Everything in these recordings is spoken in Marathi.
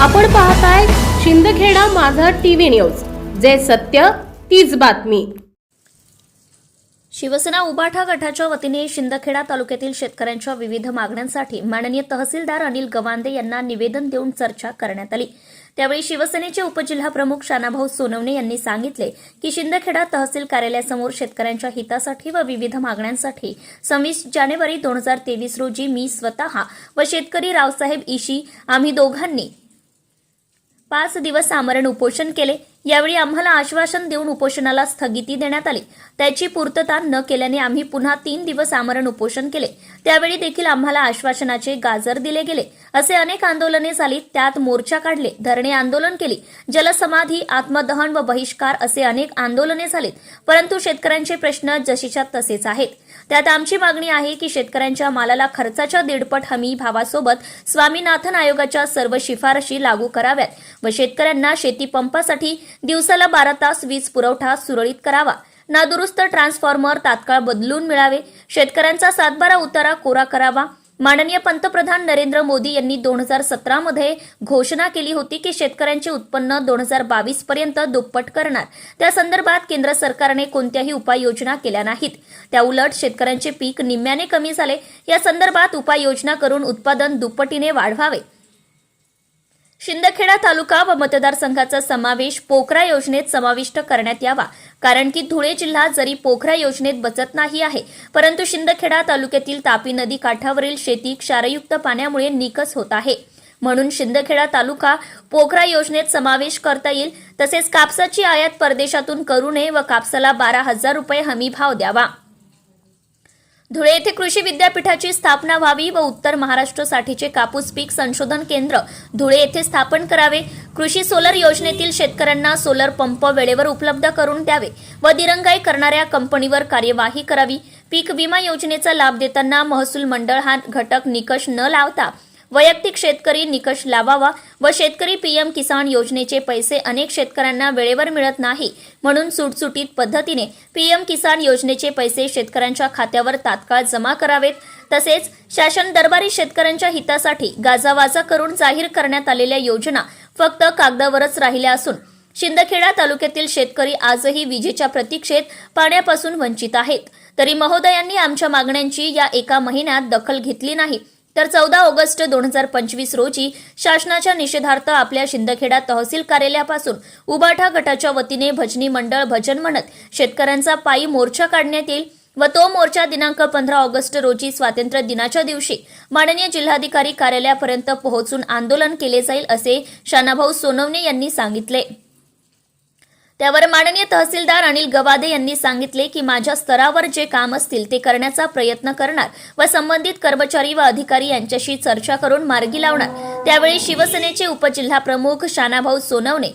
आपण पाहताय शिंदखेडा माझा टीव्ही न्यूज. जे सत्य तीच बातमी. शिवसेना उबाठा गटाच्या वतीने शिंदखेडा तालुक्यातील शेतकऱ्यांच्या विविध मागण्यांसाठी माननीय तहसीलदार अनिल गवांदे यांना निवेदन देऊन चर्चा करण्यात आली. त्यावेळी शिवसेनेचे उपजिल्हाप्रमुख शानाभाऊ सोनवणे यांनी सांगितले की शिंदखेडा तहसील कार्यालयासमोर शेतकऱ्यांच्या हितासाठी व विविध मागण्यांसाठी सव्वीस जानेवारी दोन हजार तेवीस रोजी मी स्वतः व शेतकरी रावसाहेब इशी आम्ही दोघांनी पाच दिवस आमरण उपोषण केले. यावेळी आम्हाला आश्वासन देऊन उपोषणाला स्थगिती देण्यात आली. त्याची पूर्तता न केल्याने आम्ही पुन्हा तीन दिवस आमरण उपोषण केले. त्यावेळी देखील आम्हाला आश्वासनाचे गाजर दिले गेले. असे अनेक आंदोलने झाली. त्यात मोर्चा काढले. धरणे आंदोलन केली. जलसमाधी आत्मदहन व बहिष्कार असे अनेक आंदोलने झालीत. परंतु शेतकऱ्यांचे प्रश्न जशीच्या तसेच आहेत. त्यात आमची मागणी आहे की शेतकऱ्यांच्या मालाला खर्चाच्या दीडपट हमी भावासोबत स्वामीनाथन आयोगाच्या सर्व शिफारशी लागू कराव्यात व शेतकऱ्यांना शेती पंपासाठी दिवसाला बारा तास वीज पुरवठा सुरळीत करावा. नादुरुस्त ट्रान्सफॉर्मर तात्काळ बदलून मिळावे. शेतकऱ्यांचा सातबारा उतारा कोरा करावा. माननीय पंतप्रधान नरेंद्र मोदी यांनी दोन हजार सतरामध्ये घोषणा केली होती की शेतकऱ्यांचे उत्पन्न दोन हजार बावीस पर्यंत दुप्पट करणार. त्या संदर्भात केंद्र सरकारने कोणत्याही उपाययोजना केल्या नाहीत. त्या उलट शेतकऱ्यांचे पीक निम्म्याने कमी झाले. या संदर्भात उपाययोजना करून उत्पादन दुप्पटीने वाढवावे. शिंदखेडा तालुका व मतदारसंघाचा समावेश पोखरा योजनेत समाविष्ट करण्यात यावा. कारण की धुळे जिल्हा जरी पोखरा योजनेत बचत नाही आहे परंतु शिंदखेडा तालुक्यातील तापी नदी काठावरील शेती क्षारयुक्त पाण्यामुळे निकस होत आहे. म्हणून शिंदखेडा तालुका पोखरा योजनेत समावेश करता येईल तसेच कापसाची आयात परदेशातून करू नये व कापसाला बारा हजार रुपये हमी भाव द्यावा. धुळे येथे कृषी विद्यापीठाची स्थापना व्हावी व उत्तर महाराष्ट्रासाठीचे कापूस पीक संशोधन केंद्र धुळे येथे स्थापन करावे. कृषी सोलर योजनेतील शेतकऱ्यांना सोलर पंप वेळेवर उपलब्ध करून द्यावे व दिरंगाई करणाऱ्या कंपनीवर कार्यवाही करावी. पीक विमा योजनेचा लाभ देताना महसूल मंडळ हा घटक निकष न लावता वैयक्तिक शेतकरी निकष लावावा व शेतकरी पीएम किसान योजनेचे पैसे अनेक शेतकऱ्यांना वेळेवर मिळत नाही म्हणून सुटसुटीत पद्धतीने पीएम किसान योजनेचे पैसे शेतकऱ्यांच्या खात्यावर तात्काळ जमा करावेत. तसेच शासन दरबारी शेतकऱ्यांच्या हितासाठी गाजावाजा करून जाहीर करण्यात आलेल्या योजना फक्त कागदावरच राहिल्या असून शिंदखेडा तालुक्यातील शेतकरी आजही विजेच्या प्रतीक्षेत पाण्यापासून वंचित आहेत. तरी महोदयांनी आमच्या मागण्यांची या एका महिन्यात दखल घेतली नाही. तर चौदा ऑगस्ट दोन हजार पंचवीस रोजी शासनाच्या निषेधार्थ आपल्या शिंदखेडा तहसील कार्यालयापासून उबाठा गटाच्या वतीने भजनी मंडळ भजन म्हणत शेतकऱ्यांचा पायी मोर्चा काढण्यात येईल व तो मोर्चा दिनांक पंधरा ऑगस्ट रोजी स्वातंत्र्य दिनाच्या दिवशी माननीय जिल्हाधिकारी कार्यालयापर्यंत पोहोचून आंदोलन केले जाईल असे शानाभाऊ सोनवणे यांनी सांगितले. त्यावर माननीय तहसीलदार अनिल गवादे यांनी सांगितले की माझ्या स्तरावर जे काम असतील ते करण्याचा प्रयत्न करणार व संबंधित कर्मचारी व अधिकारी यांच्याशी चर्चा करून मार्गी लावणार. त्यावेळी शिवसेनेचे उपजिल्हाप्रमुख शानाभाऊ सोनवणे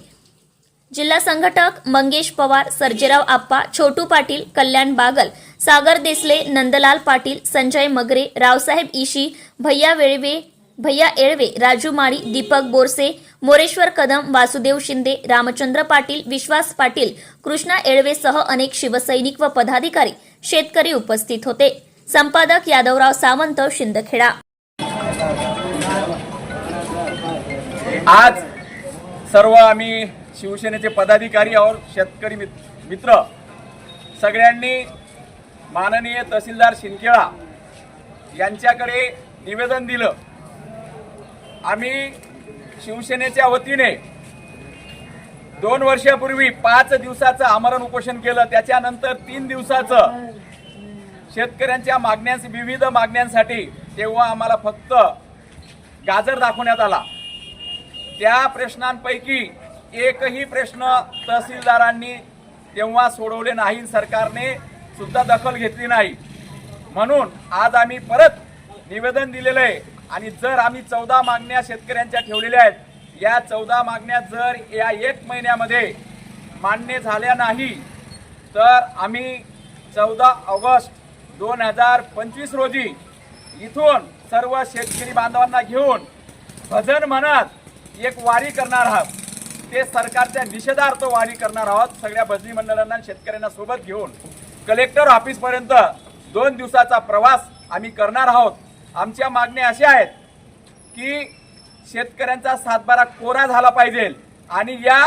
जिल्हा संघटक मंगेश पवार सर्जेराव आप्पा छोटू पाटील कल्याण बागल सागर देसले नंदलाल पाटील संजय मगरे रावसाहेब इशी भैया वेळवे भैया एळवे राजू माळी दीपक बोरसे मोरेश्वर कदम वासुदेव शिंदे रामचंद्र पाटील विश्वास पाटील कृष्णा एळवेसह अनेक शिवसैनिक व पदाधिकारी शेतकरी उपस्थित होते. संपादक यादवराव सावंत शिंदखेडा. आज सर्व आम्ही शिवसेनेचे पदाधिकारी और शेतकरी मित्र. सगळ्यांनी माननीय तहसीलदार शिंदखेडा यांच्याकडे निवेदन दिलं. आम्ही शिवसेनेच्या वतीने दोन वर्षापूर्वी पाच दिवसाचं आमरण उपोषण केलं. त्याच्यानंतर तीन दिवसाचं शेतकऱ्यांच्या मागण्या विविध मागण्यांसाठी तेव्हा आम्हाला फक्त गाजर दाखवण्यात आला. त्या प्रश्नांपैकी एकही प्रश्न तहसीलदारांनी तेव्हा सोडवले नाही सरकारने सुद्धा दखल घेतली नाही. म्हणून आज आम्ही परत निवेदन दिलेलं आहे. आणि जर आम्ही चौदा मागण्या शेतकऱ्यांच्या ठेवलेल्या आहेत या चौदा मागण्या जर या एक महिन्यामध्ये मान्य झाल्या नाही तर आम्ही चौदा ऑगस्ट दोन हजार पंचवीस रोजी इथून सर्व शेतकरी बांधवांना घेऊन भजन म्हणत एक वारी करणार आहात. ते सरकारच्या निषेधार्थ वारी करणार आहोत सगळ्या भजनी मंडळांना शेतकऱ्यांना सोबत घेऊन. कलेक्टर ऑफिसपर्यंत दोन दिवसाचा प्रवास आम्ही करणार आहोत. आमच्या मागण्या अशा आहेत की शेतकऱ्यांचा सातबारा कोरा झाला पाहिजे आणि या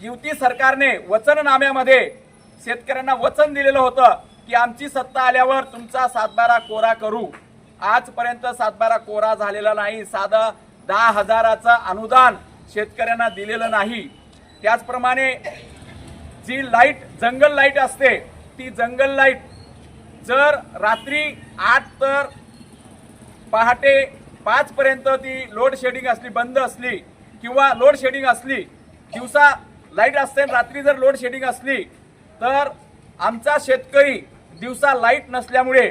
युती सरकारने वचननाम्यामध्ये शेतकऱ्यांना वचन दिलेलं होतं की आमची सत्ता आल्यावर तुमचा सातबारा कोरा करू. आजपर्यंत सातबारा कोरा झालेला नाही. साधं दहा हजाराचं अनुदान शेतकऱ्यांना दिलेलं नाही. त्याचप्रमाणे जी लाइट जंगल लाइट असते ती जंगल लाइट जर रात्री आठ तर पहाटे पाचपर्यंत ती लोड शेडिंग असली बंद असली किंवा लोड शेडिंग असली दिवसा लाइट असते रात्री जर लोड शेडिंग असली तर आमचा शेतकरी दिवसा लाइट नसल्यामुळे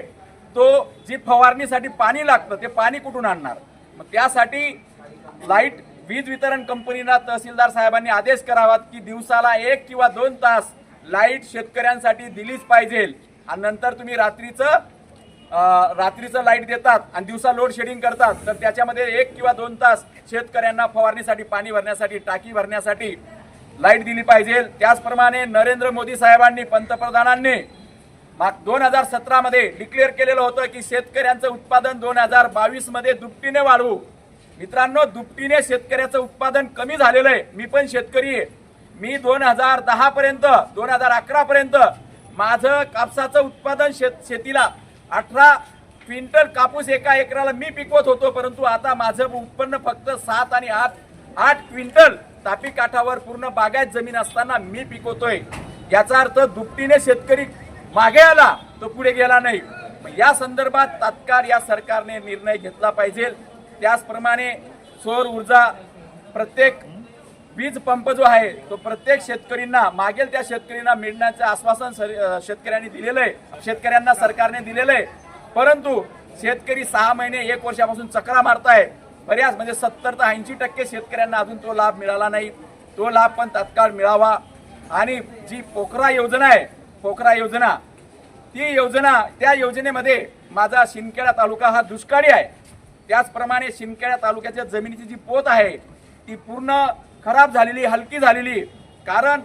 तो जी फवारणीसाठी पाणी लागतं ते पाणी कुठून आणणार? मग त्यासाठी लाइट वीज वितरण कंपनीला तहसीलदार साहेबांनी आदेश करावात की दिवसाला एक किंवा दोन तास लाइट शेतकऱ्यांसाठी दिलीच पाहिजे. आणि नंतर तुम्ही रात्रीचं रात्रीचं लाइट देतात आणि दिवसा लोड शेडिंग करतात तर त्याच्यामध्ये एक किंवा दोन तास शेतकऱ्यांना फवारणीसाठी पाणी भरण्यासाठी टाकी भरण्यासाठी लाइट दिली पाहिजे. त्याचप्रमाणे नरेंद्र मोदी साहेबांनी पंतप्रधानांनी माग दोन हजार सतरामध्ये डिक्लेअर केलेलं होतं की शेतकऱ्यांचं उत्पादन दोन हजार बावीसमध्ये दुपटीने वाढवू. मित्रांनो दुपटीने शेतकऱ्याचं उत्पादन कमी झालेलं आहे. मी पण शेतकरी आहे. मी दोन हजार दहापर्यंत दोन हजार अकरापर्यंत माझं कापसाचं उत्पादन शेत शेतीला अठरा क्विंटल कापूस एका एकराला मी पिकवत होतो परंतु आता माझं उत्पन्न फक्त सात आणि आठ आठ क्विंटल तापी काठावर पूर्ण बागायत जमीन असताना मी पिकवतोय. याचा अर्थ दुपटीने शेतकरी मागे आला तो पुढे गेला नाही. या संदर्भात तात्काळ या सरकारने निर्णय घेतला पाहिजे. त्याचप्रमाणे सौर ऊर्जा प्रत्येक वीज पंप जो आहे तो प्रत्येक शेतकरींना मागेल त्या शेतकरींना मिळण्याचं आश्वासन शेतकऱ्यांनी दिलेलं आहे शेतकऱ्यांना सरकारने दिलेलं आहे परंतु शेतकरी सहा महिने एक वर्षापासून चक्रा मारताय. बऱ्याच म्हणजे सत्तर ते ऐंशी टक्के शेतकऱ्यांना अजून तो लाभ मिळाला नाही. तो लाभ पण तात्काळ मिळावा. आणि जी पोखरा योजना आहे पोखरा योजना ती योजना त्या योजनेमध्ये माझा शिंदखेडा तालुका हा दुष्काळी आहे. त्याचप्रमाणे शिंदखेडा तालुक्याच्या जमिनीची जी पोत आहे ती पूर्ण खराब झालेली हलकी झालेली. कारण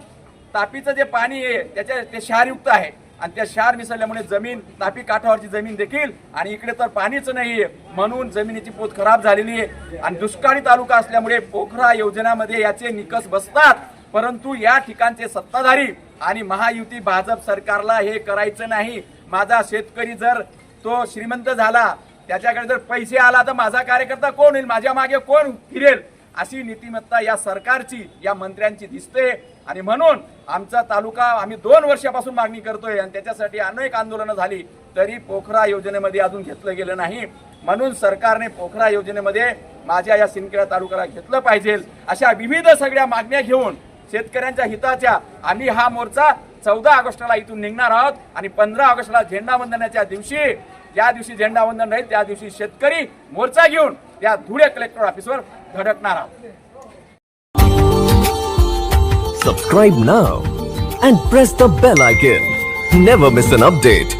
तापीचं जे पाणी आहे त्याच्या ते क्षारयुक्त आहे. आणि त्या क्षार मिसळल्यामुळे जमीन तापी काठावरची जमीन देखील आणि इकडे तर पाणीच नाहीये. म्हणून जमिनीची पोत खराब झालेली आहे. आणि दुष्काळी तालुका असल्यामुळे पोखरा योजनामध्ये याचे निकष बसतात. परंतु या ठिकाणचे सत्ताधारी आणि महायुती भाजप सरकारला हे करायचं नाही. माझा शेतकरी जर तो श्रीमंत झाला त्याच्याकडे जर पैसे आला तर माझा कार्यकर्ता कोण होईल? माझ्या मागे कोण फिरेल? अशी नीतिमत्ता या सरकारची या मंत्र्यांची दिसते. आणि म्हणून आमचा तालुका आम्ही दोन वर्षापासून मागणी करतोय आणि त्याच्यासाठी अनेक आंदोलनं झाली तरी पोखरा योजनेमध्ये अजून घेतलं गेलं नाही. म्हणून सरकारने पोखरा योजनेमध्ये माझ्या या सिंदखेडा तालुक्याला घेतलं पाहिजे. अशा विविध सगळ्या मागण्या घेऊन शेतकऱ्यांच्या हिताच्या आम्ही हा मोर्चा चौदा ऑगस्टला इथून निघणार आहोत आणि पंधरा ऑगस्टला झेंडावंदनाच्या दिवशी ज्या दिवशी झेंडावंदन राहील त्या दिवशी शेतकरी मोर्चा घेऊन त्या धुळे कलेक्टर ऑफिसवर धडकणार आहोत Subscribe now and press the bell icon. Never miss an update.